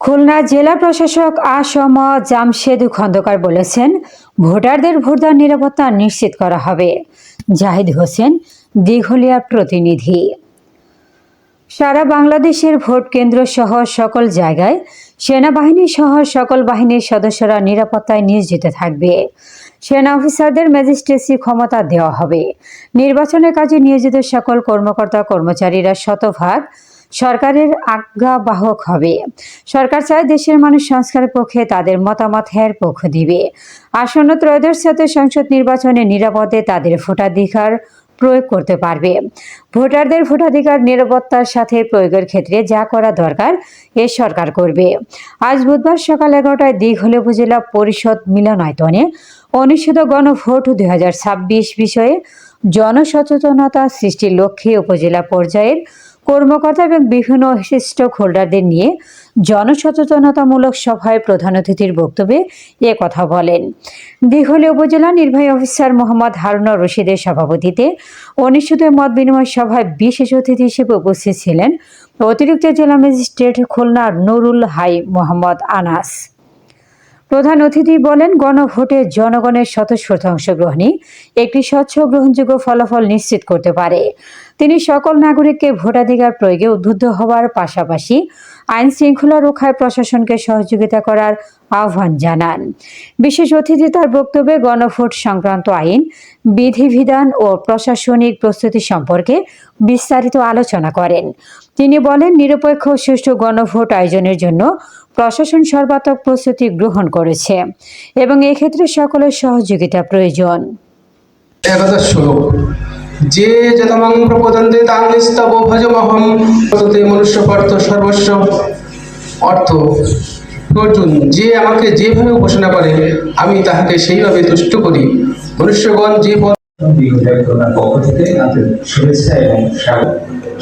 খুলনা জেলা প্রশাসক আসম জামশেদ খন্দকার বলেছেন, ভোটারদের ভোটদান নিরাপত্তা নিশ্চিত করা হবে। জাহিদ হোসেন দিঘলিয়ার প্রতিনিধি। সারা বাংলাদেশের ভোট কেন্দ্র সহ সকল জায়গায় সেনাবাহিনী সহ সকল বাহিনীর সদস্যরা নিরাপত্তায় নিয়োজিত থাকবে। সেনা অফিসারদের ম্যাজিস্ট্রেসি ক্ষমতা দেওয়া হবে। নির্বাচনের কাজে নিয়োজিত সকল কর্মকর্তা কর্মচারীরা শতভাগ সরকারের আজ্ঞাবাহক হবে। সরকার চায় দেশের মানুষ সংস্কারের পক্ষে তাদের মতামত হের পক্ষ দিবে। আসন্ন ত্রয়োদশ জাতীয় সংসদ নির্বাচনে নিরাপদে তাদের ভোটাধিকার প্রয়োগ করতে পারবে। ভোটারদের ভোটাধিকার নিরাপত্তার সাথে প্রয়োগের ক্ষেত্রে যা করা দরকার, এ সরকার করবে। আজ বুধবার সকাল এগারোটায় দীঘলে উপজেলা পরিষদ মিলনায়তনে অনুষ্ঠিত গণভোট দুই হাজার ছাব্বিশ বিষয়ে জনসচেতনতা সৃষ্টির লক্ষ্যে উপজেলা পর্যায়ের কর্মকর্তা এবং বিভিন্ন স্টেক হোল্ডারদের নিয়ে জনসচেতনতামূলক সভায় প্রধান অতিথির বক্তব্যে এ কথা বলেন। দিঘলে উপজেলা নির্বাহী অফিসার মোহাম্মদ হারুনা রশিদের সভাপতিতে অনুষ্ঠিত মত বিনিময় সভায় বিশেষ অতিথি হিসেবে উপস্থিত ছিলেন অতিরিক্ত জেলা ম্যাজিস্ট্রেট খুলনার নুরুল হাই মোহাম্মদ আনাস। প্রধান অতিথি বলেন, গণভোটে জনগণের স্বতঃস্ফূর্ত অংশগ্রহণই একটি স্বচ্ছ গ্রহণযোগ্য ফলাফল নিশ্চিত করতে পারে। তিনি সকল নাগরিককে ভোটাধিকার প্রয়োগে উদ্বুদ্ধ হওয়ার পাশাপাশি আইন শৃঙ্খলা রক্ষায় প্রশাসনকে সহযোগিতা করার আহ্বান জানান। বিশেষ অতিথি তার বক্তব্যে গণভোট সংক্রান্ত আইন, বিধিবিধান ও প্রশাসনিক প্রস্তুতি সম্পর্কে বিস্তারিত আলোচনা করেন। তিনি বলেন, নিরপেক্ষ সুষ্ঠু গণভোট আয়োজনের জন্য প্রশাসন সর্বাত্মক প্রস্তুতি গ্রহণ করেছে এবং এক্ষেত্রে সকলের সহযোগিতা প্রয়োজন। যে যতমং প্রপদন্তে তাংস্তব ভজমহম ততে মনুষ্য পার্থ সর্বস্ব। অর্থ অর্জুন যে আমাকে যেভাবে উপাসনা করে, আমি তাহাকে সেইভাবে তুষ্ট করি। মনুষ্যগণ যে স্বাগত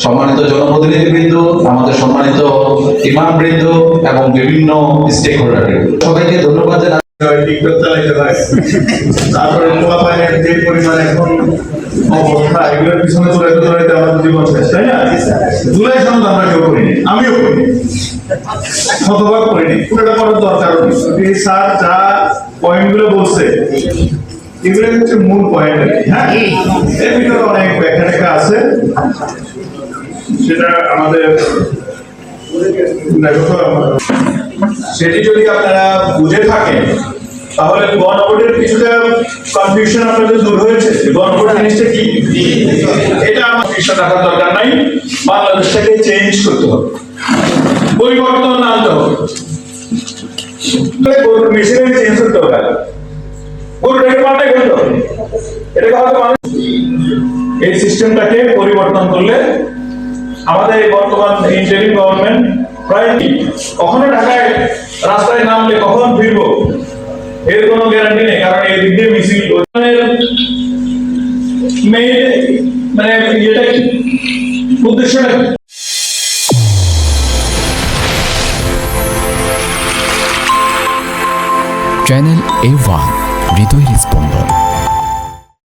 সম্মানিত জনপ্রতিনিধিবৃন্দ, আমাদের সম্মানিত ইমাম বৃন্দ এবং বিভিন্ন স্টেক হোল্ডার সবাইকে ধন্যবাদ জানাই টিকটক যে পরিমাণ এখন অবস্থা, এগুলোর পিছনে দৌড়াইতে জীবন শেষ, তাই না? আমিও করিনি। শতভাগ করিনি, পুরোটা করার দরকার এই স্যার যা পয়েন্টগুলো বলছে, এগুলো হচ্ছে মূল পয়েন্ট হ্যাঁ? অনেক ব্যাখ্যা টেখা আছে। সেটা আমাদের সেটি যদি আপনারা বুঝে থাকেন, তাহলে গণভোটের কিছুটা কনফিউশন আপনাদের দূর হয়েছে। গণভোট জিনিসটা কি? এটা আমার কনফিউশন রাখার দরকার নাই। বাংলাদেশটাকে চেঞ্জ করতে হবে। পরিবর্তন আনতে হবে। গরুর চেঞ্জ করতে হবে এই সিস্টেমটাকে পরিবর্তন করলে আমাদের বর্তমান ইন্টারিম গভর্নমেন্ট প্রায় কখনো ঢাকায় রাস্তায় নামলে কখন ফিরবো এর কোনো গ্যারান্টি নেই, কারণ এই দিক মিছিল মানে এটা কি? উদ্দেশ্যটা? চ্যানেল এ ওয়ান হৃদয়ের স্পন্দন